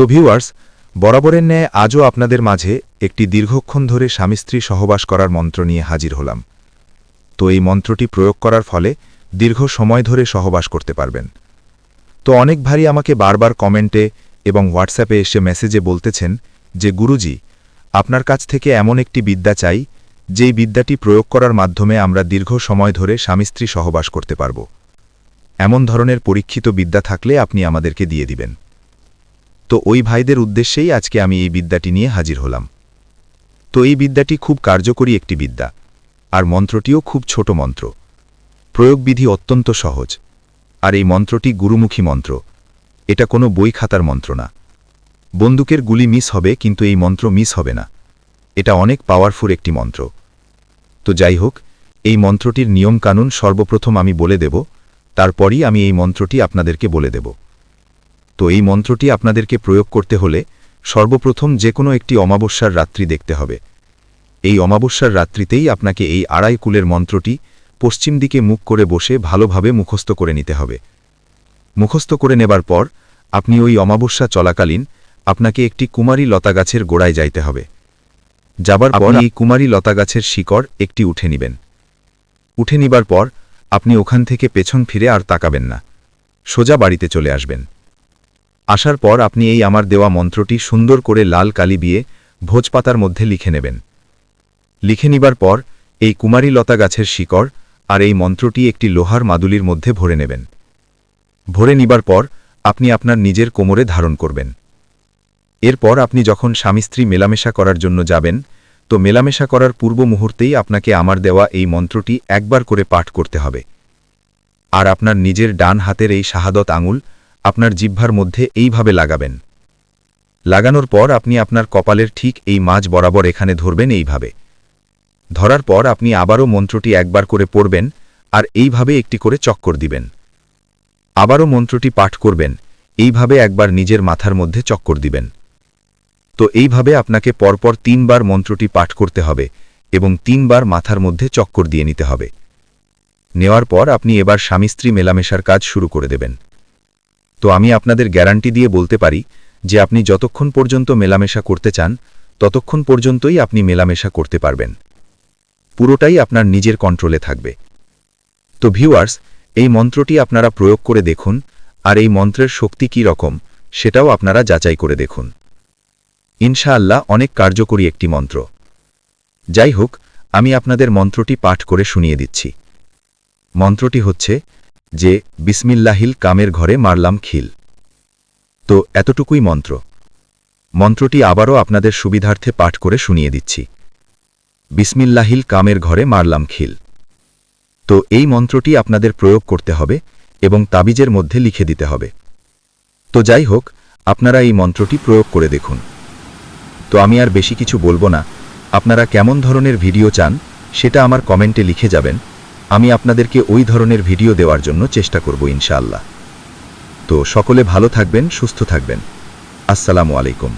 তো ভিউয়ার্স বরাবরের ন্যায় আজও আপনাদের মাঝে একটি দীর্ঘক্ষণ ধরে স্বামী স্ত্রী সহবাস করার মন্ত্র নিয়ে হাজির হলাম। তো এই মন্ত্রটি প্রয়োগ করার ফলে দীর্ঘ সময় ধরে সহবাস করতে পারবেন। তো অনেক ভারী আমাকে বারবার কমেন্টে এবং হোয়াটসঅ্যাপে এসে মেসেজে বলতেছেন যে, গুরুজি, আপনার কাছ থেকে এমন একটি বিদ্যা চাই, যেই বিদ্যাটি প্রয়োগ করার মাধ্যমে আমরা দীর্ঘ সময় ধরে স্বামী স্ত্রী সহবাস করতে পারব। এমন ধরনের পরীক্ষিত বিদ্যা থাকলে আপনি আমাদেরকে দিয়ে দিবেন। তো ওই ভাইদের উদ্দেশ্যেই আজকে আমি এই বিদ্যাটি নিয়ে হাজির হলাম। তো এই বিদ্যাটি খুব কার্যকরী একটি বিদ্যা, আর মন্ত্রটিও খুব ছোট মন্ত্র। প্রয়োগবিধি অত্যন্ত সহজ, আর এই মন্ত্রটি গুরুমুখী মন্ত্র, এটা কোনো বই খাতার মন্ত্র না। বন্দুকের গুলি মিস হবে, কিন্তু এই মন্ত্র মিস হবে না, এটা অনেক পাওয়ারফুল একটি মন্ত্র। তো যাই হোক, এই মন্ত্রটির নিয়মকানুন সর্বপ্রথম আমি বলে দেব, তারপরই আমি এই মন্ত্রটি আপনাদেরকে বলে দেব। তো এই মন্ত্রটি আপনাদেরকে প্রয়োগ করতে হলে সর্বপ্রথম যে কোনো একটি অমাবস্যার রাত্রি দেখতে হবে। এই অমাবস্যার রাত্রিতেই আপনাকে এই আড়াই কুলের মন্ত্রটি পশ্চিম দিকে মুখ করে বসে ভালোভাবে মুখস্থ করে নিতে হবে। মুখস্থ করে নেবার পর আপনি ওই অমাবস্যা চলাকালীন আপনাকে একটি কুমারী লতা গাছের গোড়ায় যাইতে হবে। যাবার পর এই কুমারী লতা গাছের শিকড় একটি উঠে নিবেন। উঠে নিবার পর আপনি ওখান থেকে পেছন ফিরে আর তাকাবেন না। সোজা বাড়িতে চলে আসবেন। আসার পর আপনি এই আমার দেওয়া মন্ত্রটি সুন্দর করে লাল কালি দিয়ে ভোজপাতার মধ্যে লিখে নেবেন। লিখে নিবার পর এই কুমারী লতা গাছের শিকড় আর এই মন্ত্রটি একটি লোহার মাদুলির মধ্যে ভরে নেবেন। ভরে নিবার পর আপনি আপনার নিজের কোমরে ধারণ করবেন। এরপর আপনি যখন স্বামী স্ত্রী মেলামেশা করার জন্য যাবেন, তো মেলামেশা করার পূর্ব মুহূর্তেই আপনাকে আমার দেওয়া এই মন্ত্রটি একবার করে পাঠ করতে হবে। আর আপনার নিজের ডান হাতের এই শাহাদত আঙুল আপনার জিহ্বার মধ্যে এইভাবে লাগাবেন। লাগানোর পর আপনি আপনার কপালের ঠিক এই মাছ বরাবর এখানে ধরবেন এইভাবে। ধরার পর আপনি আবারও মন্ত্রটি একবার করে পড়বেন আর এইভাবে একটি করে চক্কর দিবেন। আবারও মন্ত্রটি পাঠ করবেন, এইভাবে একবার নিজের মাথার মধ্যে চক্কর দিবেন। তো এইভাবে আপনাকে পরপর তিনবার মন্ত্রটি পাঠ করতে হবে এবং তিনবার মাথার মধ্যে চক্কর দিয়ে নিতে হবে। নেওয়ার পর আপনি এবার স্বামী স্ত্রী মেলামেশার কাজ শুরু করে দেবেন। তো আমি আপনাদের গ্যারান্টি দিয়ে বলতে পারি যে আপনি যতক্ষণ পর্যন্ত মেলামেশা করতে চান, ততক্ষণ পর্যন্তই আপনি মেলামেশা করতে পারবেন। পুরোটাই আপনার নিজের কন্ট্রোলে থাকবে। তো ভিউয়ার্স এই মন্ত্রটি আপনারা প্রয়োগ করে দেখুন, আর এই মন্ত্রের শক্তি কী রকম, সেটাও আপনারা যাচাই করে দেখুন। ইনশাআল্লাহ অনেক কার্যকরী একটি মন্ত্র। যাই হোক, আমি আপনাদের মন্ত্রটি পাঠ করে শুনিয়ে দিচ্ছি। মন্ত্রটি হচ্ছে যে, বিসমিল্লাহিল কামের ঘরে মারলাম খিল। তো, এতটুকুই মন্ত্র। মন্ত্রটি আবারও আপনাদের সুবিধার্থে পাঠ করে শুনিয়ে দিচ্ছি। বিসমিল্লাহিল কামের ঘরে মারলাম খিল। তো, এই মন্ত্রটি আপনাদের প্রয়োগ করতে হবে এবং তাবিজের মধ্যে লিখে দিতে হবে। তো, যাই হোক, আপনারা এই মন্ত্রটি প্রয়োগ করে দেখুন। তো, আমি আর বেশি কিছু বলব না। আপনারা কেমন ধরনের ভিডিও চান, সেটা আমার কমেন্টে লিখে যাবেন। আমি আপনাদেরকে ওই ধরনের ভিডিও দেওয়ার জন্য চেষ্টা করব ইনশাআল্লাহ। তো সকলে ভালো থাকবেন, সুস্থ থাকবেন। আসসালামু আলাইকুম।